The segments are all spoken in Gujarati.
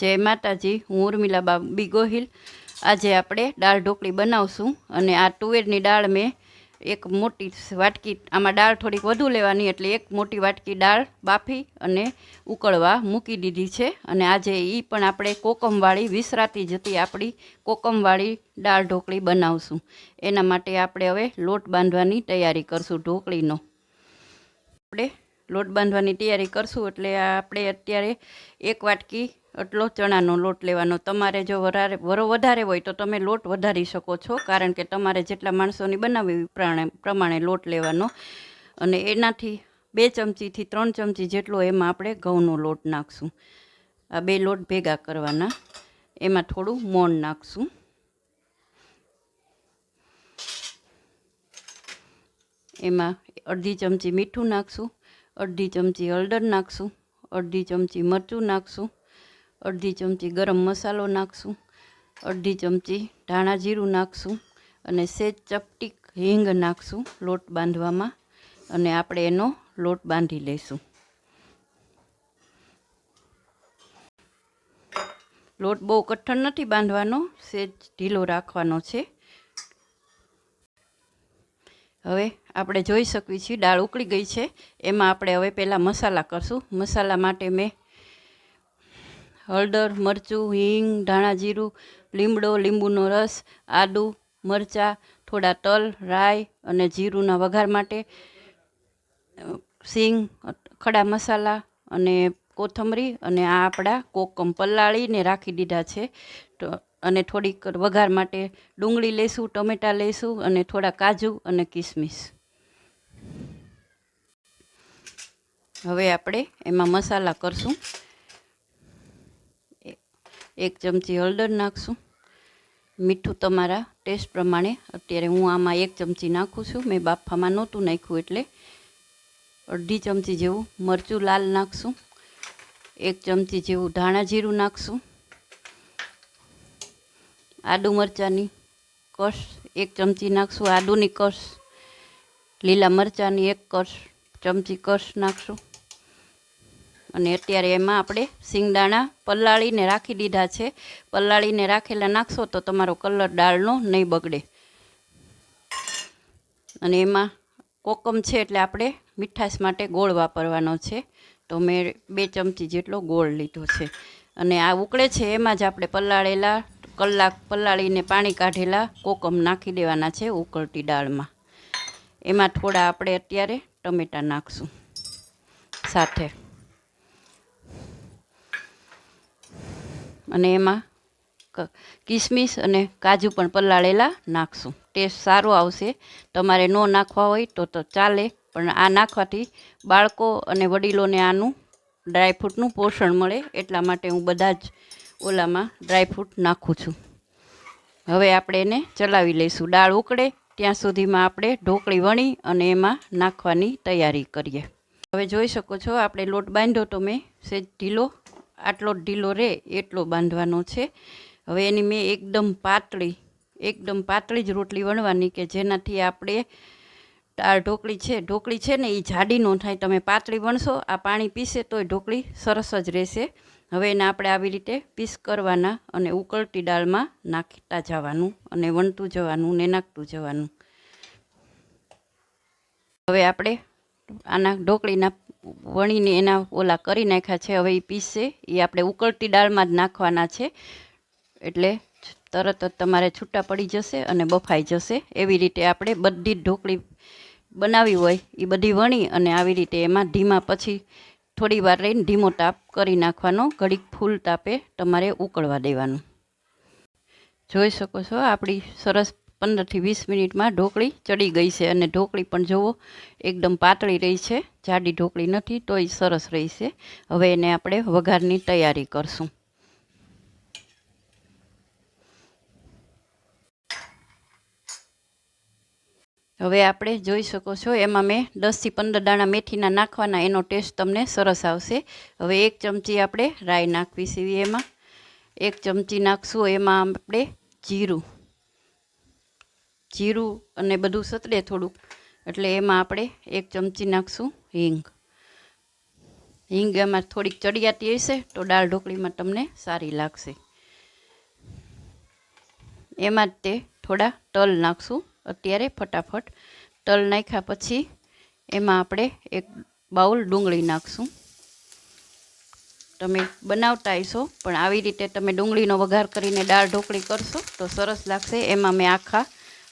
જય માતાજી, હું ઉર્મિલા બાબી ગોહિલ આજે આપણે દાળ ઢોકળી બનાવશું અને આ તુવેરની દાળ મેં એક મોટી વાટકી, આમાં દાળ થોડીક વધુ લેવાની એટલે એક મોટી વાટકી દાળ બાફી અને ઉકળવા મૂકી દીધી છે. અને આજે એ પણ આપણે કોકમવાળી, વિસરાતી જતી આપણી કોકમવાળી દાળ ઢોકળી બનાવશું. એના માટે આપણે હવે લોટ બાંધવાની તૈયારી કરશું ઢોકળીનો. આપણે લોટ બાંધવાની તૈયારી કરશું એટલે આપણે અત્યારે એક વાટકી આટલો ચણાનો લોટ લેવાનો. તમારે જો વધારે વરો વધારે હોય તો તમે લોટ વધારી શકો છો, કારણ કે તમારે જેટલા માણસોની પ્રમાણે પ્રમાણે લોટ લેવાનો. અને એનાથી બે ચમચીથી ત્રણ ચમચી જેટલો એમાં આપણે ઘઉંનો લોટ નાખશું. આ બે લોટ ભેગા કરવાના. એમાં થોડું મોણ નાખશું. એમાં અડધી ચમચી મીઠું નાખશું. અડધી ચમચી હળદર નાખશું, અડધી ચમચી મરચું નાખશું, અડધી ચમચી ગરમ મસાલો નાખશું, અડધી ચમચી ધાણા જીરું નાખશું અને સેજ ચપટીક હિંગ નાખશું લોટ બાંધવામાં અને આપણે એનો લોટ બાંધી લઈશું. લોટ બહુ કઠણ નથી બાંધવાનો, સેજ ઢીલો રાખવાનો છે. હવે આપણે જોઈ શકીએ છીએ, દાળ ઉકળી ગઈ છે. એમાં આપણે હવે પહેલાં મસાલા કરશું. મસાલા માટે મેં હળદર, મરચું, હિંગ, ધાણા જીરું, લીમડો, લીંબુનો રસ, આદું, મરચાં, થોડા તલ, રાઈ અને જીરુંના વઘાર માટે સિંગ, ખડા મસાલા અને કોથમરી અને આ આપણા કોકમ પલાળીને રાખી દીધા છે. તો અને થોડીક વઘાર માટે ડુંગળી લઈશું, ટમેટાં લઈશું અને થોડા કાજુ અને કિસમિસ. હવે આપણે એમાં મસાલા કરશું. એક ચમચી હળદર નાખશું. મીઠું તમારા ટેસ્ટ પ્રમાણે. અત્યારે હું આમાં એક ચમચી નાખું છું. મેં બાફામાં નહોતું નાખ્યું એટલે અડધી ચમચી જેવું મરચું લાલ નાખશું. એક ચમચી જેવું ધાણા જીરું નાખશું. આદુ મરચાંની કશ એક ચમચી નાખશું આદુની કશ લીલા મરચાંની એક કશ ચમચી કશ નાખશું. અને અત્યારે એમાં આપણે સિંગદાણા પલાળીને રાખી દીધા છે. પલાળીને રાખેલા નાખશો તો તમારો કલર દાળનો નહીં બગડે. અને એમાં કોકમ છે એટલે આપણે મીઠાશ માટે ગોળ વાપરવાનો છે. તો મેં બે ચમચી જેટલો ગોળ લીધો છે. અને આ ઉકળે છે, એમાં જ આપણે પલાળેલા કલાક પલાળીને પાણી કાઢેલા કોકમ નાખી દેવાના છે ઉકળતી દાળમાં. એમાં થોડા આપણે અત્યારે ટમેટાં નાખશું સાથે. અને એમાં કિસમિસ અને કાજુ પણ પલાળેલા નાખશું. ટેસ્ટ સારો આવશે. તમારે ન નાખવા હોય તો તો ચાલે, પણ આ નાખવાથી બાળકો અને વડીલોને આનું ડ્રાયફ્રૂટનું પોષણ મળે, એટલા માટે હું બધા જ ઓલામાં ડ્રાયફ્રૂટ નાખું છું. હવે આપણે એને ચલાવી લઈશું. દાળ ઉકળે, ત્યાં સુધીમાં આપણે ઢોકળી વણી અને એમાં નાખવાની તૈયારી કરીએ. હવે જોઈ શકો છો, આપણે લોટ બાંધ્યો તો મેં સેજ ઢીલો, આટલો ઢીલો રહે એટલો બાંધવાનો છે. હવે એની મેં એકદમ પાતળી એકદમ પાતળી જ રોટલી વણવાની કે જેનાથી આપણે દાળ ઢોકળી છે ઢોકળી છે ને એ જાડી ન થાય. તમે પાતળી વણશો, આ પાણી પીસે તોય ઢોકળી સરસ જ રહેશે. હવે એને આપણે આવી રીતે પીસ કરવાના અને ઉકળતી દાળમાં નાખતા જવાનું અને વણતું જવાનું ને નાખતું જવાનું. હવે આપણે આના ઢોકળીના વણીને એના ઓલા કરી નાખ્યા છે. હવે એ પીસશે એ આપણે ઉકળતી દાળમાં જ નાખવાના છે. એટલે તરત જ તમારે છૂટા પડી જશે અને બફાઈ જશે. એવી રીતે આપણે બધી ઢોકળી બનાવી હોય, એ બધી વણી અને આવી રીતે એમાં ધીમા પછી થોડી વાર રહીને ધીમો તાપ કરી નાખવાનો, ઘડીક ફૂલ તાપે તમારે ઉકળવા દેવાનું. જોઈ શકો છો, આપણી સરસ પંદરથી વીસ મિનિટમાં ઢોકળી ચડી ગઈ છે અને ઢોકળી પણ જુઓ, એકદમ પાતળી રહી છે. જાડી ઢોકળી નથી, તોય સરસ રહી છે. હવે એને આપણે વઘારની તૈયારી કરશું. હવે આપણે જોઈ શકો છો, એમાં મેં દસથી પંદર દાણા મેથીના નાખવાના, એનો ટેસ્ટ તમને સરસ આવશે. હવે એક ચમચી આપણે રાઈ નાખવી સીવી એમાં. એક ચમચી નાખશું એમાં આપણે જીરું. જીરું અને બધું સતડે થોડુંક, એટલે એમાં આપણે એક ચમચી નાખશું હિંગ. હિંગ એમાં થોડીક ચડિયાતી હશે તો દાળ ઢોકળીમાં તમને સારી લાગશે. એમાં જ તે થોડા તલ નાખશું. અત્યારે ફટાફટ તલ નાખ્યા પછી એમાં આપણે એક બાઉલ ડુંગળી નાખશું. તમે બનાવતા હશો, પણ આવી રીતે તમે ડુંગળીનો વઘાર કરીને દાળ ઢોકળી કરશો તો સરસ લાગશે. એમાં મેં આખા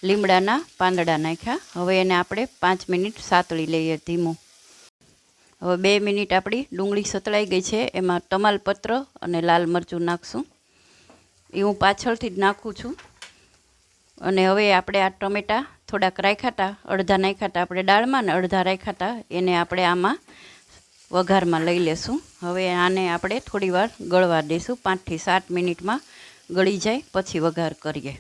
લીમડાના પાંદડા નાખ્યા. હવે એને આપણે પાંચ મિનિટ સાતળી લઈએ ધીમું. હવે બે મિનિટ આપણી ડુંગળી સતળાઈ ગઈ છે. એમાં તમાલપત્ર અને લાલ મરચું નાખશું. એ હું પાછળથી જ નાખું છું. અને હવે આપણે આ ટમેટાં થોડાક રાખ્યા હતા અડધા નાખ્યા હતા આપણે દાળમાં ને અડધા રાખ્યા હતા એને આપણે આમાં વઘારમાં લઈ લેશું. હવે આને આપણે થોડીવાર ગળવા દઈશું પાંચથી સાત મિનિટમાં ગળી જાય, પછી વઘાર કરીએ.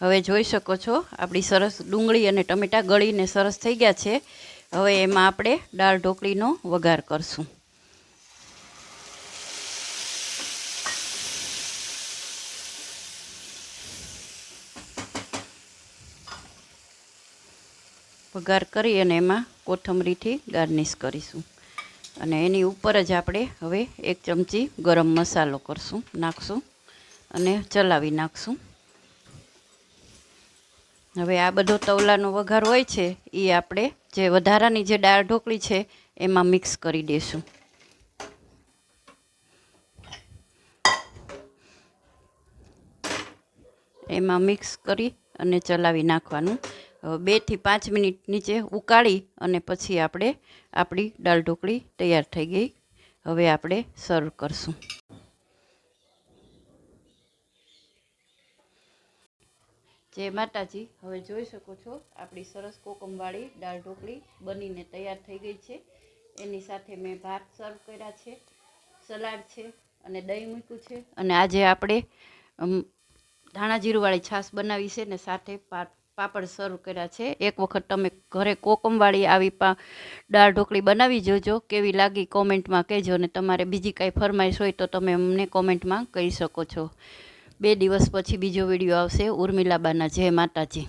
હવે જોઈ શકો છો, આપણી સરસ ડુંગળી અને ટમેટાં ગળીને સરસ થઈ ગયા છે. હવે એમાં આપણે દાળ ઢોકળીનો વઘાર કરશું. વઘાર કરી અને એમાં કોથમરીથી ગાર્નિશ કરીશું. અને એની ઉપર જ આપણે હવે એક ચમચી ગરમ મસાલો કરશું, નાખશું અને ચલાવી નાખશું. હવે આ બધો તવલાનો વઘાર હોય છે એ આપણે જે વધારાની જે દાળ ઢોકળી છે, એમાં મિક્સ કરી દઈશું એમાં મિક્સ કરી અને ચલાવી નાખવાનું. બેથી પાંચ મિનિટ નીચે ઉકાળી અને પછી આપણે આપણી દાળ ઢોકળી તૈયાર થઈ ગઈ. હવે આપણે સર્વ કરશું. જય માતાજી. હવે જોઈ શકો છો, આપણી સરસ કોકમવાળી દાળ ઢોકળી બનીને તૈયાર થઈ ગઈ છે. એની સાથે મેં ભાત સર્વ કર્યા છે, સલાડ છે અને દહીં મૂક્યું છે. અને આજે આપણે ધાણા જીરુંવાળી છાશ બનાવી છે ને સાથે પા પાપડ સર્વ કર્યા છે. એક વખત તમે ઘરે કોકમવાળી આવી પા દાળ ઢોકળી બનાવી જોજો, કેવી લાગી કોમેન્ટમાં કહેજો અને તમારે બીજી કાંઈ ફરમાઈશ હોય તો તમે અમને કોમેન્ટમાં કહી શકો છો. બે દિવસ પછી બીજો વીડિયો આવશે ઉર્મિલાબાના જય માતાજી.